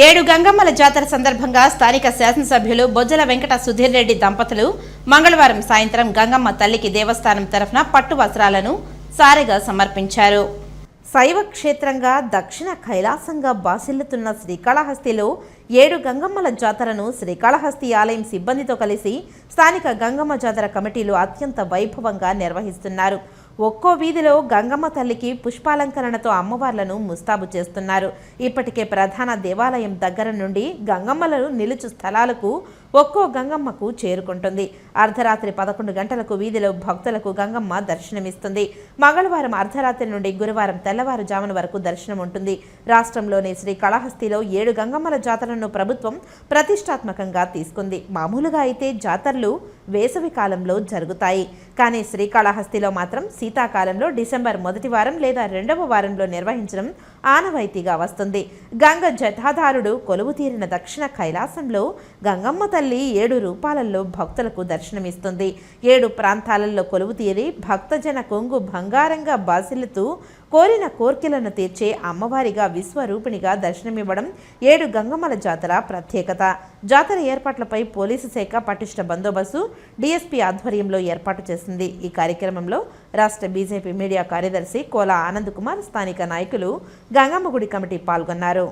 ఏడు గంగమ్మల జాతర సందర్భంగా స్థానిక శాసనసభ్యులు బొజ్జల వెంకట సుధీర్ రెడ్డి దంపతులు మంగళవారం సాయంత్రం గంగమ్మ తల్లికి దేవస్థానం తరఫున పట్టు వస్త్రాలను సారెగా సమర్పించారు. శైవ క్షేత్రంగా దక్షిణ కైలాసంగా బాసిల్లుతున్న శ్రీకాళహస్తిలో ఏడు గంగమ్మల జాతరను శ్రీకాళహస్తి ఆలయం సిబ్బందితో కలిసి స్థానిక గంగమ్మ జాతర కమిటీలు అత్యంత వైభవంగా నిర్వహిస్తున్నారు. ఒక్కో వీధిలో గంగమ్మ తల్లికి పుష్పాలంకరణతో అమ్మవార్లను ముస్తాబు చేస్తున్నారు. ఇప్పటికే ప్రధాన దేవాలయం దగ్గర నుండి గంగమ్మలను నిలుచు స్థలాలకు ఒక్కో గంగమ్మకు చేరుకుంటుంది. అర్ధరాత్రి పదకొండు గంటలకు వీధిలో భక్తులకు గంగమ్మ దర్శనమిస్తుంది. మంగళవారం అర్ధరాత్రి నుండి గురువారం తెల్లవారుజామున వరకు దర్శనం ఉంటుంది. రాష్ట్రంలోని శ్రీకాళహస్తిలో ఏడు గంగమ్మల జాతరను ప్రభుత్వం ప్రతిష్టాత్మకంగా తీసుకుంది. మామూలుగా అయితే జాతరలు వేసవి కాలంలో జరుగుతాయి. కానీ శ్రీకాళహస్తిలో మాత్రం శీతాకాలంలో డిసెంబర్ మొదటి వారం లేదా రెండవ వారంలో నిర్వహించడం ఆనవాయితీగా వస్తుంది. గంగ జటాధారుడు కొలువు తీరిన దక్షిణ కైలాసంలో గంగమ్మ తల్లి ఏడు రూపాలలో భక్తులకు దర్శనమిస్తుంది. ఏడు ప్రాంతాలలో కొలువు తీరి భక్తజన కొంగు బంగారంగా బాసిల్లుతూ కోరిన కోర్కెలను తీర్చే అమ్మవారిగా విశ్వరూపిణిగా దర్శనమివ్వడం ఏడు గంగమ్మల జాతర ప్రత్యేకత. జాతర ఏర్పాట్లపై పోలీసు శాఖ పటిష్ట బందోబస్తు డీఎస్పీ ఆధ్వర్యంలో ఏర్పాటు చేసింది. ఈ కార్యక్రమంలో రాష్ట్ర బీజేపీ మీడియా కార్యదర్శి కోలా ఆనంద్ కుమార్ స్థానిక నాయకులు గంగమ్మ గుడి కమిటీ పాల్గొన్నారు.